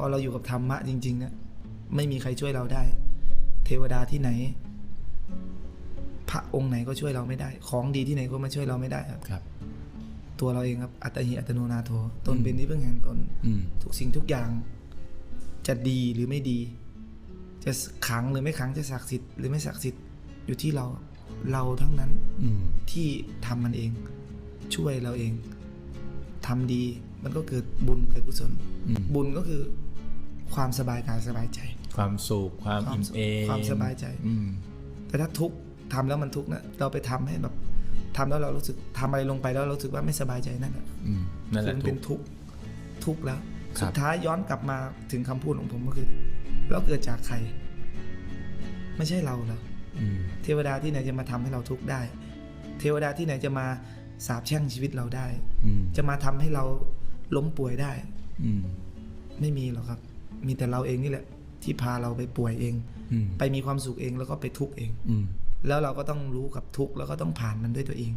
พอเราอยู่กับธรรมะจริงๆเนี่ยไม่มีใครช่วยเราได้ เทวดาที่ไหน พระองค์ไหนก็ช่วยเราไม่ได้ ของดีที่ไหนก็มาช่วยเราไม่ได้ครับครับ ตัวเราเองครับอัตหิอัตโนนาโถตนอืมเป็นที่พึ่งแห่งตนอืมทุกสิ่งทุกอย่าง จะดีหรือไม่ดี จะขลังหรือไม่ขลังจะศักดิ์สิทธิ์หรือไม่ศักดิ์สิทธิ์อยู่ที่เราเราทั้งนั้นอืมที่ทำมันเอง ช่วยเราเองทำดีมันก็เกิดบุญเกิดกุศลอืมบุญก็คือ ความสบายกายสบายใจ ความสุขความความอิ่มสุขเอมความสบายใจอืมแต่ถ้าทุกข์ทำแล้วมันทุกข์นะเราไปทำให้แบบทำแล้วเรารู้สึกทำอะไรลงไปแล้วเรารู้สึกว่าไม่สบายใจนั่นแหละอืมนั่นแหคือละมันถูเป็กนทุกข์ทุกข์แล้วครับสุดท้ายย้อนกลับมาถึงคำพูดของผมก็คือเราเกิดจากใคร ไม่ใช่เราหรอกอืมเทวดาที่ไหนจะมาทำให้เราทุกข์ได้ เทวดาที่ไหนจะมาสาบแช่งชีวิตเราได้อืมจะมาทำให้เราล้มป่วยได้ อืมไม่มีหรอกครับ มีแต่เราเองนี่แหละ ที่พาเราไปป่วยเองอืมไปมีความสุขเองแล้วก็ไปทุกข์เองอืมแล้วเราก็ต้องรู้กับทุกข์แล้วก็ต้องผ่านมันด้วยตัวเอง